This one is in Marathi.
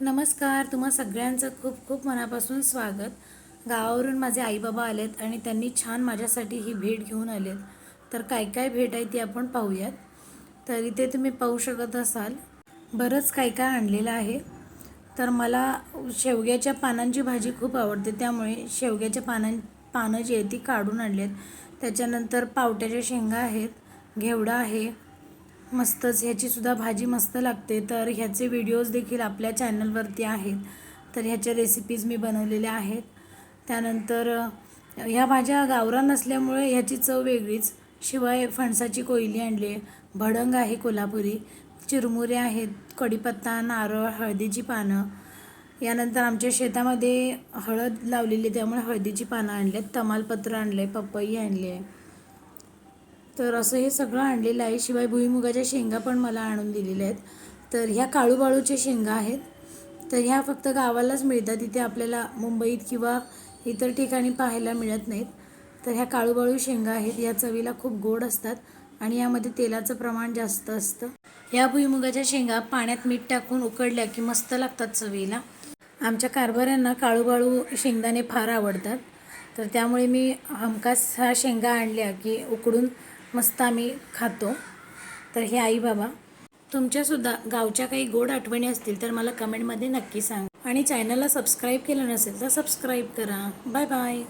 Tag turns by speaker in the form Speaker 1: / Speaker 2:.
Speaker 1: नमस्कार तुम्हा सगळ्यांचं खूप खूप मनापासून स्वागत. गावावरून माझे आईबाबा आलेत आणि त्यांनी छान माझ्यासाठी ही भेट घेऊन आलेत. तर काय काय भेट आहे ती आपण पाहूयात. तर इथे तुम्ही पाहू शकत असाल बरंच काय काय आणलेलं आहे. तर मला शेवग्याच्या पानांची भाजी खूप आवडते त्यामुळे शेवग्याच्या पानां पानं जी आहे ती काढून आणलेत. त्याच्यानंतर पावट्याच्या शेंगा आहेत घेवडा आहे मस्तच ह्याचीसुद्धा भाजी मस्त लागते. तर ह्याचे व्हिडिओज देखील आपल्या चॅनलवरती आहेत. तर ह्याच्या रेसिपीज मी बनवलेल्या आहेत. त्यानंतर ह्या भाज्या गावरान नसल्यामुळे ह्याची चव वेगळीच. शिवाय फणसाची कोयली आणली आहे. भडंग आहे कोल्हापुरी. चिरमुरे आहेत कढीपत्ता नारळ हळदीची पानं. यानंतर आमच्या शेतामध्ये हळद लावलेली आहे, त्यामुळे हळदीची पानं आणली आहेत. तमालपत्र आणलं आहे पपई आणली आहे. तर असं हे सगळं आणलेलं आहे. शिवाय भुईमुगाच्या शेंगा पण मला आणून दिलेल्या आहेत. तर ह्या काळूबाळूच्या शेंगा आहेत. तर ह्या फक्त गावालाच मिळतात. इथे आपल्याला मुंबईत किंवा इतर ठिकाणी पाहायला मिळत नाहीत. तर ह्या काळूबाळू शेंगा आहेत. या चवीला खूप गोड असतात आणि यामध्ये तेलाचं प्रमाण जास्त असतं. ह्या भुईमुगाच्या शेंगा पाण्यात मीठ टाकून उकडल्या की मस्त लागतात चवीला. आमच्या कारभाऱ्यांना काळूबाळू शेंगदाणे फार आवडतात. तर त्यामुळे मी हमखास ह्या शेंगा आणल्या की उकडून मस्त आम्ही खातो. तर हे आई बाबा तुमच्यासुद्धा गावच्या काही गोड आठवणी असतील तर मला कमेंटमध्ये नक्की सांग. आणि चॅनलला सबस्क्राईब केलं नसेल तर सबस्क्राईब करा. Bye bye